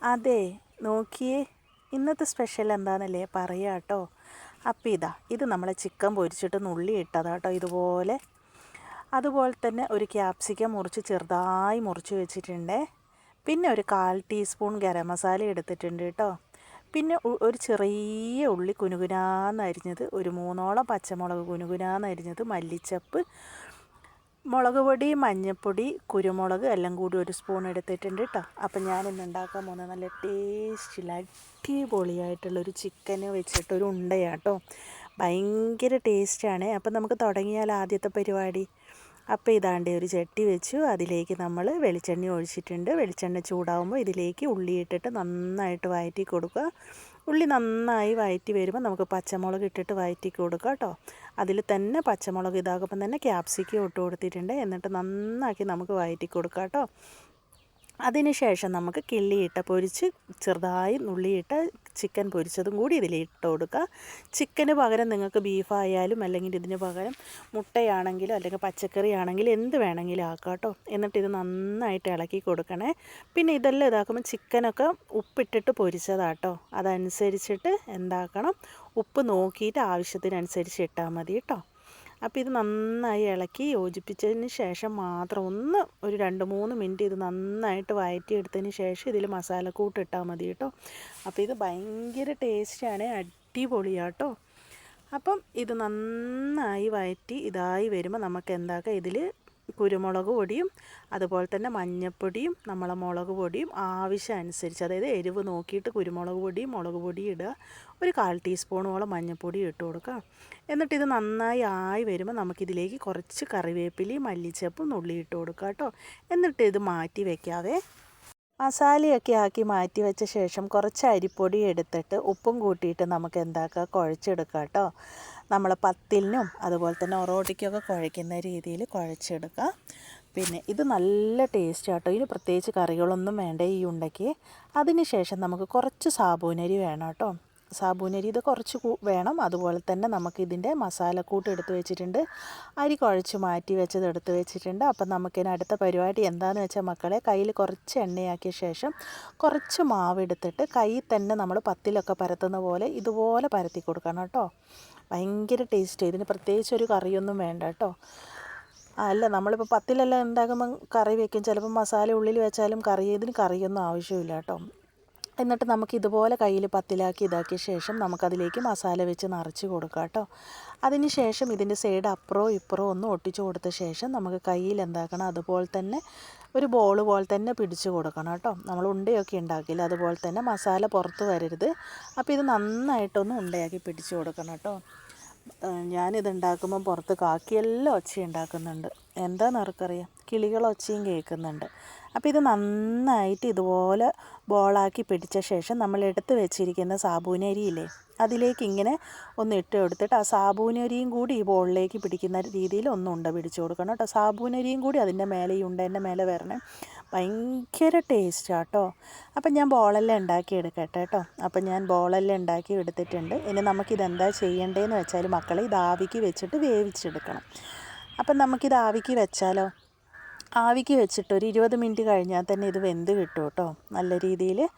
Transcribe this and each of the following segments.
അതെ നോക്കിയേ. ഇന്നത്തെ സ്പെഷ്യൽ എന്താണെന്നല്ലേ പറയാം കേട്ടോ അപ്പം ഇതാ ഇത് നമ്മളെ ചിക്കൻ പൊരിച്ചിട്ട് നുള്ളി ഇട്ടതാട്ടോ ഇതുപോലെ. അതുപോലെ തന്നെ ഒരു ക്യാപ്സിക്കം മുറിച്ച് ചെറുതായി മുറിച്ച് വെച്ചിട്ടുണ്ട്. പിന്നെ ഒരു കാൽ ടീസ്പൂൺ ഗരം മസാല എടുത്തിട്ടുണ്ട് കേട്ടോ പിന്നെ ഒരു ചെറിയ ഉള്ളി കുനുകുനാന്ന് അരിഞ്ഞത് ഒരു മൂന്നോളം പച്ചമുളക് കുനുകുനാന്ന് അരിഞ്ഞത് മല്ലിച്ചപ്പ് മുളക് പൊടി മഞ്ഞൾപ്പൊടി കുരുമുളക് എല്ലാം കൂടി ഒരു സ്പൂൺ എടുത്തിട്ടുണ്ട് കേട്ടോ അപ്പം ഞാൻ ഇന്ന് ഉണ്ടാക്കാൻ പോകുന്നത് നല്ല ടേസ്റ്റിൽ അടിപൊളിയായിട്ടുള്ളൊരു ചിക്കന് വെച്ചിട്ടൊരു ഉണ്ടയാട്ടോ ഭയങ്കര ടേസ്റ്റാണ് അപ്പം നമുക്ക് തുടങ്ങിയാൽ ആദ്യത്തെ പരിപാടി. അപ്പോൾ ഇതാണ്ട് ഒരു ചട്ടി വെച്ചു. അതിലേക്ക് നമ്മൾ വെളിച്ചെണ്ണ ഒഴിച്ചിട്ടുണ്ട്. വെളിച്ചെണ്ണ ചൂടാവുമ്പോൾ ഇതിലേക്ക് ഉള്ളി ഇട്ടിട്ട് നന്നായിട്ട് വഴറ്റി കൊടുക്കുക. ഉള്ളി നന്നായി വഴറ്റി വരുമ്പോൾ നമുക്ക് പച്ചമുളക് ഇട്ടിട്ട് വഴറ്റി കൊടുക്കുക കേട്ടോ. അതിൽ തന്നെ പച്ചമുളക് ഇതാകുമ്പം തന്നെ ക്യാപ്സിക്കം ഇട്ട് കൊടുത്തിട്ടുണ്ട്. എന്നിട്ട് നന്നാക്കി നമുക്ക് വഴറ്റി കൊടുക്കാം കേട്ടോ. അതിനുശേഷം നമുക്ക് കിള്ളിയിട്ട പൊരിച്ച് ചെറുതായി നുള്ളിയിട്ട ചിക്കൻ പൊരിച്ചതും കൂടി ഇതിൽ ഇട്ട് കൊടുക്കുക. ചിക്കന് പകരം നിങ്ങൾക്ക് ബീഫായാലും അല്ലെങ്കിൽ ഇതിന് പകരം മുട്ടയാണെങ്കിലും അല്ലെങ്കിൽ പച്ചക്കറി ആണെങ്കിലും എന്ത് വേണമെങ്കിലും ആക്കാം കേട്ടോ. എന്നിട്ട് ഇത് നന്നായിട്ട് ഇളക്കി കൊടുക്കണേ. പിന്നെ ഇതെല്ലാം ഇതാക്കുമ്പോൾ ചിക്കനൊക്കെ ഉപ്പിട്ടിട്ട് പൊരിച്ചതാട്ടോ അതനുസരിച്ചിട്ട് എന്താക്കണം? ഉപ്പ് നോക്കിയിട്ട് ആവശ്യത്തിനനുസരിച്ച് ഇട്ടാൽ മതി കേട്ടോ. അപ്പോൾ ഇത് നന്നായി ഇളക്കി യോജിപ്പിച്ചതിന് ശേഷം മാത്രം ഒന്ന് ഒരു രണ്ട് മൂന്ന് മിനിറ്റ് ഇത് നന്നായിട്ട് വഴറ്റിയെടുത്തതിന് ശേഷം ഇതിൽ മസാലക്കൂട്ട് ഇട്ടാൽ മതി കേട്ടോ. അപ്പോൾ ഇത് ഭയങ്കര ടേസ്റ്റാണ് അടിപൊളിയാട്ടോ. അപ്പം ഇത് നന്നായി വഴറ്റി ഇതായി വരുമ്പോൾ നമുക്ക് എന്താക്കാം? ഇതിൽ കുരുമുളക് പൊടിയും അതുപോലെ തന്നെ മഞ്ഞൾപ്പൊടിയും നമ്മളെ മുളക് പൊടിയും ആവശ്യം അനുസരിച്ച് അതായത് എരിവ് നോക്കിയിട്ട് കുരുമുളക് പൊടിയും മുളക് പൊടിയും ഇടുക. ഒരു കാൽ ടീസ്പൂണോളം മഞ്ഞൾപ്പൊടി ഇട്ട് കൊടുക്കുക. എന്നിട്ട് ഇത് നന്നായി ആയി വരുമ്പോൾ നമുക്കിതിലേക്ക് കുറച്ച് കറിവേപ്പിലയും മല്ലിച്ചപ്പും നുള്ളി ഇട്ട് കൊടുക്കുക കേട്ടോ. എന്നിട്ട് ഇത് മാറ്റി വെക്കാവേ മസാലയൊക്കെ ആക്കി മാറ്റി വെച്ച ശേഷം കുറച്ച് അരിപ്പൊടി എടുത്തിട്ട് ഉപ്പും കൂട്ടിയിട്ട് നമുക്ക് എന്താക്കുക കുഴച്ചെടുക്കാം കേട്ടോ. നമ്മൾ പത്തിലിനും അതുപോലെ തന്നെ ഒറോട്ടിക്കൊക്കെ കുഴയ്ക്കുന്ന രീതിയിൽ കുഴച്ചെടുക്കുക പിന്നെ ഇത് നല്ല ടേസ്റ്റ് ആട്ടോ ഇതിന് പ്രത്യേകിച്ച് കറികളൊന്നും വേണ്ട ഈ ഉണ്ടയ്ക്ക്. അതിന് ശേഷം നമുക്ക് കുറച്ച് സാബൂനരി വേണം കേട്ടോ. സാബൂനരി ഇത് കുറച്ച് വേണം. അതുപോലെ തന്നെ നമുക്കിതിന്റെ മസാലക്കൂട്ട് എടുത്ത് വെച്ചിട്ടുണ്ട്. അരി കുഴച്ച് മാറ്റി വെച്ചത് എടുത്ത് വെച്ചിട്ടുണ്ട്. അപ്പം നമുക്കിനി അടുത്ത പരിപാടി എന്താണെന്ന് വെച്ചാൽ മക്കളെ കയ്യിൽ കുറച്ച് എണ്ണയാക്കിയ ശേഷം കുറച്ച് മാവ് എടുത്തിട്ട് കൈ തന്നെ നമ്മൾ പത്തിലൊക്കെ പരത്തുന്ന പോലെ ഇതുപോലെ പരത്തി കൊടുക്കണം കേട്ടോ. ഭയങ്കര ടേസ്റ്റ്. ഇതിന് പ്രത്യേകിച്ച് ഒരു കറിയൊന്നും വേണ്ട കേട്ടോ. അല്ല നമ്മളിപ്പോൾ പത്തിലെല്ലാം ഉണ്ടാക്കുമ്പം കറി വെക്കും. ചിലപ്പോൾ മസാല ഉള്ളിൽ വെച്ചാലും കറി ഇതിന് കറിയൊന്നും ആവശ്യമില്ല കേട്ടോ. എന്നിട്ട് നമുക്ക് ഇതുപോലെ കയ്യിൽ പത്തിലാക്കി ഇതാക്കിയ ശേഷം നമുക്കതിലേക്ക് മസാല വെച്ച് നിറച്ച് കൊടുക്കാം കേട്ടോ. അതിന് ശേഷം ഇതിന്റെ സൈഡ് അപ്പുറോ ഇപ്പുറോ ഒന്ന് ഒട്ടിച്ചു കൊടുത്ത ശേഷം നമുക്ക് കയ്യിൽ എന്താക്കണം? അതുപോലെ തന്നെ ഒരു ബോൾ പോലെ തന്നെ പിടിച്ച് കൊടുക്കണം കേട്ടോ. നമ്മൾ ഉണ്ടയൊക്കെ ഉണ്ടാക്കില്ല അതുപോലെ തന്നെ മസാല പുറത്ത് വരരുത്. അപ്പോൾ ഇത് നന്നായിട്ടൊന്ന് ഉണ്ടയാക്കി പിടിച്ച് കൊടുക്കണം കേട്ടോ. ഞാനിത് ഉണ്ടാക്കുമ്പോൾ പുറത്ത് കാക്കിയെല്ലാം ഒച്ച ഉണ്ടാക്കുന്നുണ്ട് എന്താണെന്ന് കിളികൾ കേൾക്കുന്നുണ്ട്. അപ്പോൾ ഇത് നന്നായിട്ട് ഇതുപോലെ ബോളാക്കി പിടിച്ച ശേഷം നമ്മൾ എടുത്ത് വെച്ചിരിക്കുന്ന സാബൂനരിയില്ലേ അതിലേക്ക് ഇങ്ങനെ ഒന്ന് ഇട്ട് കൊടുത്തിട്ട് ആ സാബൂനരിയും കൂടി ഈ ബോളിലേക്ക് പിടിക്കുന്ന രീതിയിൽ ഒന്ന് പിടിച്ചു കൊടുക്കണം കേട്ടോ. സാബൂനരിയും കൂടി അതിന്റെ മേലെ ഈ ഉണ്ടേന്റെ മേലെ വരണേ. ഭയങ്കര ടേസ്റ്റ് കേട്ടോ അപ്പം ഞാൻ ബോളെല്ലാം ഉണ്ടാക്കി എടുക്കട്ടെ കേട്ടോ. അപ്പം ഞാൻ ബോളെല്ലാം ഉണ്ടാക്കി എടുത്തിട്ടുണ്ട്. ഇനി നമുക്കിതെന്താ ചെയ്യേണ്ടതെന്ന് വെച്ചാൽ മക്കളെ ഇത് ആവിക്ക് വെച്ചിട്ട് വേവിച്ചെടുക്കണം. അപ്പം നമുക്കിത് ആവിക്ക് വെച്ചാലോ? ആവിക്ക് വെച്ചിട്ട് ഒരു ഇരുപത് മിനിറ്റ് കഴിഞ്ഞാൽ തന്നെ ഇത് വെന്ത് കിട്ടും കേട്ടോ. നല്ല രീതിയിൽ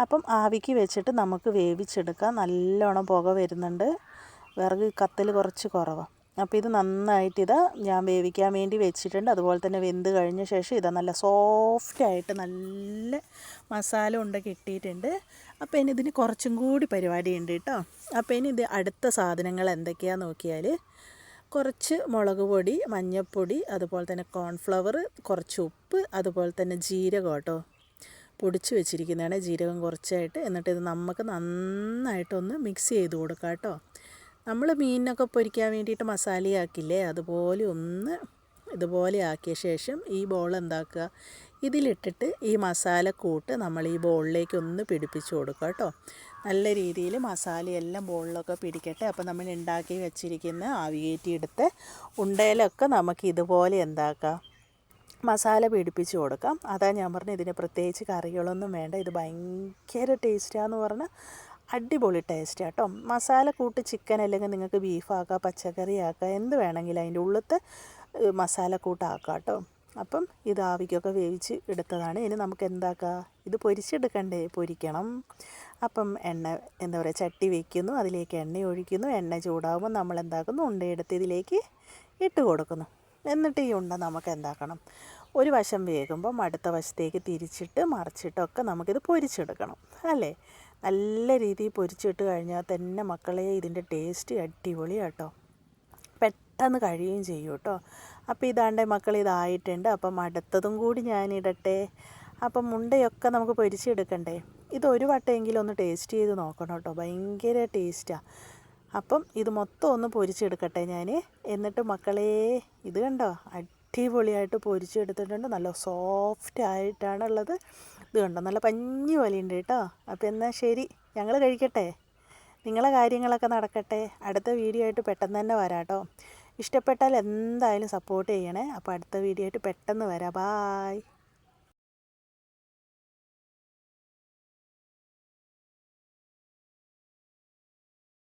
അപ്പം ആവിക്ക് വെച്ചിട്ട് നമുക്ക് വേവിച്ചെടുക്കാം. നല്ലോണം പുക വരുന്നുണ്ട്. വിറക് കത്തൽ കുറച്ച് കുറവാണ് അപ്പോൾ ഇത് നന്നായിട്ട് ഇത് ഞാൻ വേവിക്കാൻ വേണ്ടി വെച്ചിട്ടുണ്ട്. അതുപോലെ തന്നെ വെന്ത് കഴിഞ്ഞ ശേഷം ഇത് നല്ല സോഫ്റ്റായിട്ട് നല്ല മസാല ഉണ്ട കിട്ടിയിട്ടുണ്ട്. അപ്പോൾ ഇനി ഇതിന് കുറച്ചും കൂടി പരിപാടി ഉണ്ട് കേട്ടോ. അപ്പോൾ ഇനി ഇത് അടുത്ത സാധനങ്ങൾ എന്തൊക്കെയാണെന്ന് നോക്കിയാൽ കുറച്ച് മുളക് പൊടി മഞ്ഞൾപ്പൊടി അതുപോലെ തന്നെ കോൺഫ്ലവർ കുറച്ച് ഉപ്പ് അതുപോലെ തന്നെ ജീരകം കേട്ടോ. പൊടിച്ച് വെച്ചിരിക്കുന്നതാണ് ജീരകം കുറച്ചായിട്ട്. എന്നിട്ട് ഇത് നമുക്ക് നന്നായിട്ടൊന്ന് മിക്സ് ചെയ്ത് കൊടുക്കാം കേട്ടോ. നമ്മൾ മീനിനൊക്കെ പൊരിക്കാൻ വേണ്ടിയിട്ട് മസാലയാക്കില്ലേ? അതുപോലെ ഒന്ന് ഇതുപോലെ ആക്കിയ ശേഷം ഈ ബോൾ എന്താക്കുക? ഇതിലിട്ടിട്ട് ഈ മസാല കൂട്ട് നമ്മൾ ഈ ബോളിലേക്ക് ഒന്ന് പിടിപ്പിച്ച് കൊടുക്കുക കേട്ടോ. നല്ല രീതിയിൽ മസാലയെല്ലാം ബോളിലൊക്കെ പിടിക്കട്ടെ. അപ്പോൾ നമ്മൾ ഉണ്ടാക്കി വെച്ചിരിക്കുന്ന ആവിയേറ്റിയെടുത്ത് ഉണ്ടയിലൊക്കെ നമുക്ക് ഇതുപോലെ എന്താക്കാം? മസാല പിടിപ്പിച്ച് കൊടുക്കാം. അതാ ഞാൻ പറഞ്ഞത് ഇതിന് പ്രത്യേകിച്ച് കറികളൊന്നും വേണ്ട. ഇത് ഭയങ്കര ടേസ്റ്റാന്ന് പറഞ്ഞാൽ അടിപൊളി ടേസ്റ്റ് കേട്ടോ. മസാല കൂട്ട് ചിക്കൻ അല്ലെങ്കിൽ നിങ്ങൾക്ക് ബീഫാക്കാം പച്ചക്കറി ആക്കാം എന്ത് വേണമെങ്കിലും അതിന്റെ ഉള്ളത്തെ മസാല കൂട്ടാക്കാം കേട്ടോ. അപ്പം ഇത് ആവിക്കൊക്കെ വേവിച്ച് എടുത്തതാണ്. ഇനി നമുക്ക് എന്താക്കുക ഇത് പൊരിച്ചെടുക്കണ്ടേ? പൊരിക്കണം. അപ്പം എണ്ണ എന്താ പറയുക ചട്ടി വയ്ക്കുന്നു അതിലേക്ക് എണ്ണ ഒഴിക്കുന്നു. എണ്ണ ചൂടാകുമ്പോൾ നമ്മൾ എന്താക്കുന്നു? ഉണ്ടയെടുത്ത് ഇതിലേക്ക് ഇട്ട് കൊടുക്കുന്നു. എന്നിട്ട് ഈ ഉണ്ട നമുക്ക് എന്താക്കണം? ഒരു വശം വേകുമ്പം അടുത്ത വശത്തേക്ക് തിരിച്ചിട്ട് മറിച്ചിട്ടൊക്കെ നമുക്കിത് പൊരിച്ചെടുക്കണം. അല്ലേ? നല്ല രീതിയിൽ പൊരിച്ചിട്ട് കഴിഞ്ഞാൽ തന്നെ മക്കളെ ഇതിന്റെ ടേസ്റ്റ് അടിപൊളിയാട്ടോ. പെട്ടെന്ന് കഴിയുകയും ചെയ്യും കേട്ടോ. അപ്പോൾ ഇതാണ്ട് മക്കൾ ഇതായിട്ടുണ്ട്. അപ്പം അടുത്തതും കൂടി ഞാനിടട്ടെ അപ്പം മുണ്ടയൊക്കെ നമുക്ക് പൊരിച്ചെടുക്കണ്ടേ? ഇത് ഒരു വട്ടമെങ്കിലും ഒന്ന് ടേസ്റ്റ് ചെയ്ത് നോക്കണം കേട്ടോ. ഭയങ്കര ടേസ്റ്റാണ് അപ്പം ഇത് മൊത്തം ഒന്ന് പൊരിച്ചെടുക്കട്ടെ ഞാൻ എന്നിട്ട് മക്കളെ ഇത് കണ്ടോ? അടിപൊളിയായിട്ട് പൊരിച്ചെടുത്തിട്ടുണ്ട്. നല്ല സോഫ്റ്റ് ആയിട്ടാണുള്ളത്. ഇത് കണ്ടോ? നല്ല പഞ്ഞി പോലെയുണ്ട് കേട്ടോ. അപ്പോൾ എന്നാൽ ശരി ഞങ്ങൾ കഴിക്കട്ടെ. നിങ്ങളെ കാര്യങ്ങളൊക്കെ നടക്കട്ടെ. അടുത്ത വീഡിയോ ആയിട്ട് പെട്ടെന്ന് തന്നെ വരാം കേട്ടോ. ഇഷ്ടപ്പെട്ടാൽ എന്തായാലും സപ്പോർട്ട് ചെയ്യണേ. അപ്പോൾ അടുത്ത വീഡിയോ ആയിട്ട് പെട്ടെന്ന് വരാം. ബായ്